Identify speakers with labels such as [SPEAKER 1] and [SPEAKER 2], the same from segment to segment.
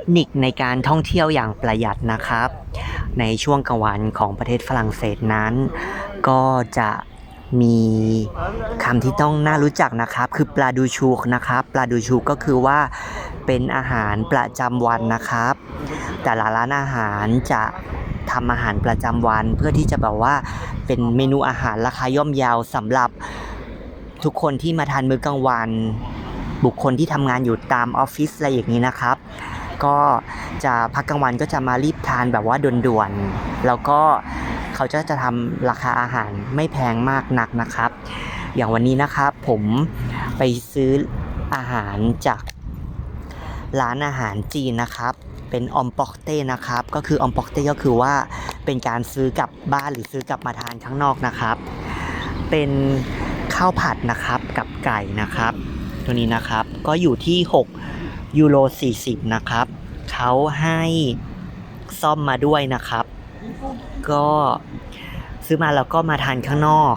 [SPEAKER 1] คนิคในการท่องเที่ยวอย่างประหยัดนะครับ ในช่วงกลางวันของประเทศฝรั่งเศสนั้น ก็จะมีคำที่ต้องน่ารู้จักนะครับ คือปลาดูชูนะครับ ปลาดูชูก็คือว่าเป็นอาหารประจำวันนะครับ แต่ละร้านอาหารจะทำอาหารประจำวัน เพื่อที่จะแบบว่าเป็นเมนูอาหารราคาย่อมเยาวสำหรับทุกคนที่มาทานมื้อกลางวัน บุคคลที่ทำงานอยู่ตามออฟฟิศอะไรอย่างนี้นะครับ ก็จะพักกลางวันก็จะมารีบทานแบบว่าด่วนๆ แล้วก็เขาจะจะทำราคาอาหารไม่แพงมากนักนะครับ อย่างวันนี้นะครับผมไปซื้ออาหารจากร้านอาหารจีนนะครับ เป็นออมปอกเต้นะครับ ก็คือออมปอกเต้ก็คือว่าเป็นการซื้อกลับบ้านหรือซื้อกลับมาทานข้างนอกนะครับ เป็นข้าวผัดนะครับกับไก่นะครับ ตัวนี้นะครับก็อยู่ที่ 6 ยูโร 40 นะครับ เขาให้ซ่อมมาด้วยนะครับ ก็ซื้อมาแล้วก็มาทานข้างนอก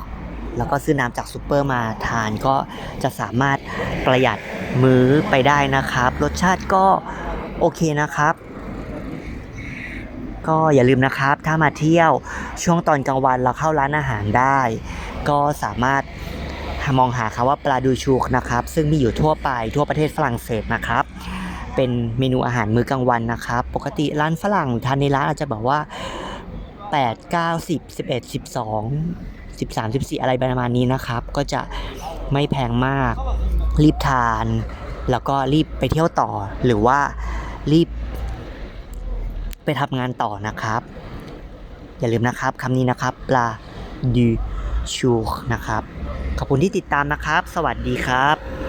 [SPEAKER 1] แล้วก็ซื้อน้ำจากซูเปอร์มาทานก็จะสามารถประหยัดมื้อไปได้นะครับ รสชาติก็โอเคนะครับ ก็อย่าลืมนะครับ ถ้ามาเที่ยวช่วงตอนกลางวันเราเข้าร้านอาหารได้ ก็สามารถมองหาคำว่าปลาดูชูกนะครับ ซึ่งมีอยู่ทั่วไปทั่วประเทศฝรั่งเศสนะครับ เป็นเมนูอาหารมื้อกลางวันนะครับ ปกติร้านฝรั่งทานในร้านอาจจะบอกว่า 8 9 10 11 12 13 14 อะไรประมาณนี้นะครับ ก็จะไม่แพงมาก รีบทาน แล้วก็รีบไปเที่ยวต่อ หรือว่ารีบ ไปทำงานต่อนะครับ อย่าลืมนะครับคำนี้นะครับปลาดูชูนะครับ ขอบคุณที่ติดตามนะครับ สวัสดีครับ